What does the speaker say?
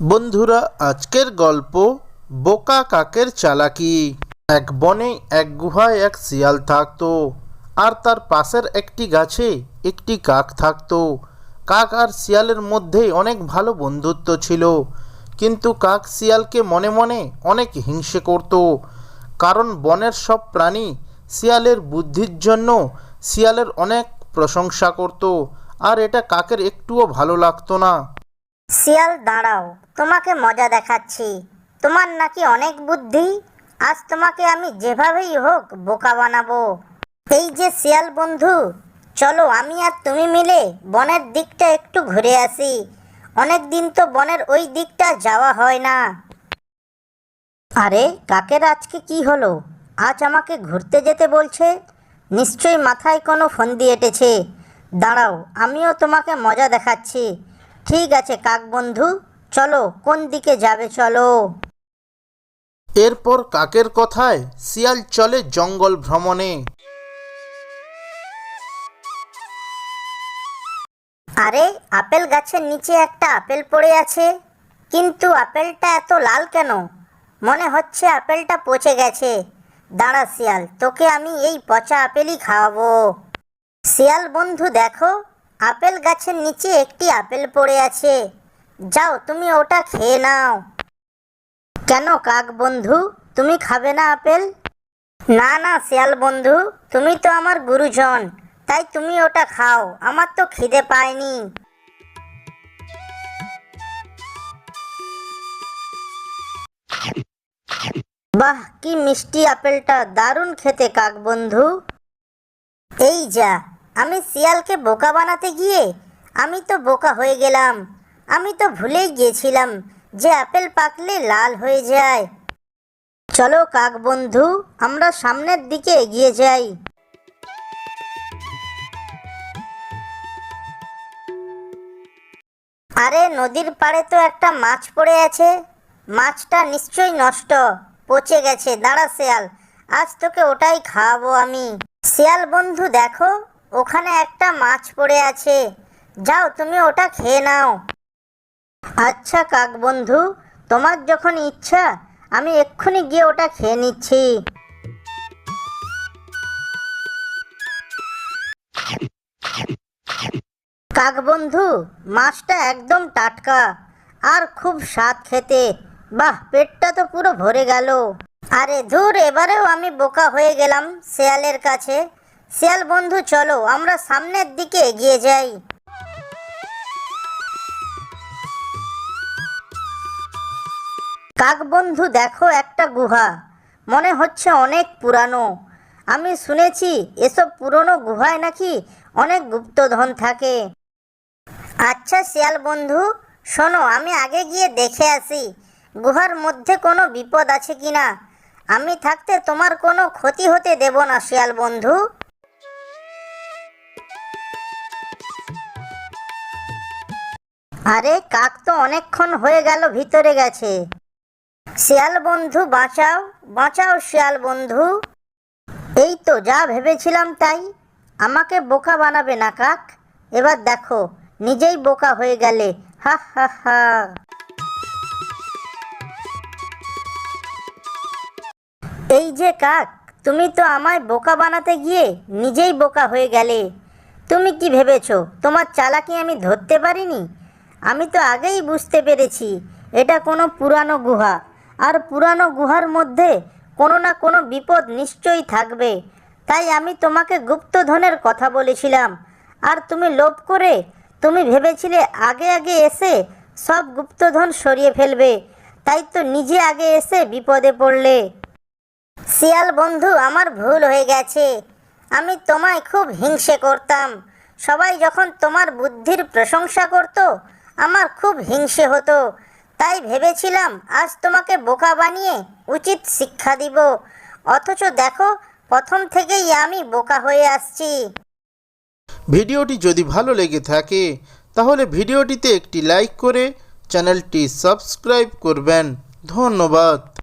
বন্ধুরা, আজকের গল্প বোকা কাকের চালাকি। এক বনে এক গুহায় এক শিয়াল থাকতো, আর তার পাশের একটি গাছে একটি কাক থাকতো। কাক আর শিয়ালের মধ্যে অনেক ভালো বন্ধুত্ব ছিল, কিন্তু কাক শিয়ালকে মনে মনে অনেক হিংসে করত, কারণ বনের সব প্রাণী শিয়ালের বুদ্ধির জন্য শিয়ালের অনেক প্রশংসা করত, আর এটা কাকের একটুও ভালো লাগতো না। শিয়াল, দাঁড়াও, তোমাকে মজা দেখাচ্ছি। তোমার নাকি অনেক বুদ্ধি। আজ তোমাকে আমি যেভাবেই হোক বোকা বানাবো। এই যে শিয়াল বন্ধু, চলো আমি আর তুমি মিলে বনের দিকটা একটু ঘুরে আসি। অনেক দিন তো বনের ওই দিকটা যাওয়া হয় না। আরে, কাকের আজকে কি হলো? আজ আমাকে ঘুরতে যেতে বলছে? নিশ্চয়ই মাথায় কোনো ফন্দি এঁটেছে। দাঁড়াও, আমিও তোমাকে মজা দেখাচ্ছি। ঠিক আছে কাক বন্ধু। চলো কোন দিকে যাবে চলো। এরপর কাকের কথায় শিয়াল চলে জঙ্গল ভ্রমণে। আরে আপেল গাছের নিচে একটা আপেল পড়ে আছে। কিন্তু আপেলটা এত লাল কেন? মনে হচ্ছে আপেলটা পচে গেছে। দাঁড়া শিয়াল তোকে আমি এই পচা আপেলই খাওয়াবো। শিয়াল বন্ধু দেখো আপেল গাছের নিচে একটি আপেল পড়ে আছে। যাও, তুমি ওটা খেয়ে নাও। কেন কাক বন্ধু? তুমি খাবে না আপেল? না না, শিয়াল বন্ধু, তুমি তো আমার গুরুজন, তাই তুমি ওটা খাও, আমার তো খিদে পায়নি। বাহ, কি মিষ্টি আপেলটা, দারুণ খেতে কাক বন্ধু। এই যা আমি শিয়ালকে বোকা বানাতে গিয়ে আমি তো বোকা হয়ে গেলাম। আমি তো ভুলেই গিয়েছিলাম যে আপেল পাকলে লাল হয়ে যায়। চলো কাক বন্ধু, আমরা সামনের দিকে এগিয়ে যাই। আরে, নদীর পাড়ে তো একটা মাছ পড়ে আছে। মাছটা নিশ্চয়ই নষ্ট, পচে গেছে। দাঁড়া, শিয়াল, আজ তোকে ওটাই খাওয়াবো আমি। শিয়াল বন্ধু, দেখো ওখানে একটা মাছ পড়ে আছে। যাও, তুমি ওটা খেয়ে নাও। আচ্ছা কাক বন্ধু তোমার যখন ইচ্ছা, আমি এক্ষুনি গিয়ে ওটা খেয়ে নিচ্ছি। কাক বন্ধু মাছটা একদম টাটকা, আর খুব স্বাদ খেতে। বাহ, পেটটা তো পুরো ভরে গেল। আরে ধুর, এবারেও আমি বোকা হয়ে গেলাম, শেয়ালের কাছে। শেয়াল বন্ধু, চলো, আমরা সামনের দিকে এগিয়ে যাই। কাক বন্ধু, দেখো একটা গুহা। মনে হচ্ছে অনেক পুরানো। আমি শুনেছি, এসব পুরনো গুহায় নাকি অনেক গুপ্তধন থাকে। আচ্ছা শিয়াল বন্ধু, শোনো, আমি আগে গিয়ে দেখে আসি, গুহার মধ্যে কোনো বিপদ আছে কি না আমি থাকতে তোমার কোনো ক্ষতি হতে দেব না, শিয়াল বন্ধু। আরে, কাক তো অনেকক্ষণ হয়ে গেল ভিতরে গেছে। শিয়াল বন্ধু, বাঁচাও বাঁচাও শিয়াল বন্ধু। এই তো, যা ভেবেছিলাম তাই। আমাকে বোকা বানাবে না কাক? এবার দেখো, নিজেই বোকা হয়ে গেলে। হা হা হা। এই যে কাক, তুমি তো আমায় বোকা বানাতে গিয়ে নিজেই বোকা হয়ে গেলে। তুমি কি ভেবেছো, তোমার চালাকি আমি ধরতে পারিনি? আমি তো আগেই বুঝতে পেরেছি, এটা কোনো পুরানো গুহা। আর পুরানো গুহার মধ্যে কোনো না কোনো বিপদ নিশ্চয়ই থাকবে। তাই আমি তোমাকে গুপ্তধনের কথা বলেছিলাম। আর তুমি লোভ করে তুমি ভেবেছিলে আগে আগে এসে সব গুপ্তধন সরিয়ে ফেলবে। তাই তো নিজে আগে এসে বিপদে পড়লে। শিয়াল বন্ধু, আমার ভুল হয়ে গেছে। আমি তোমায় খুব হিংসে করতাম। সবাই যখন তোমার বুদ্ধির প্রশংসা করত আমার খুব হিংসে হতো। তাই ভেবেছিলাম, আজ তোমাকে বোকা বানিয়ে উচিত শিক্ষা দিব। অথচ দেখো, প্রথম থেকেই আমি বোকা হয়ে আসছি। ভিডিওটি যদি ভালো লেগে থাকে, তাহলে ভিডিওটিতে একটি লাইক করে চ্যানেলটি সাবস্ক্রাইব করবেন। ধন্যবাদ।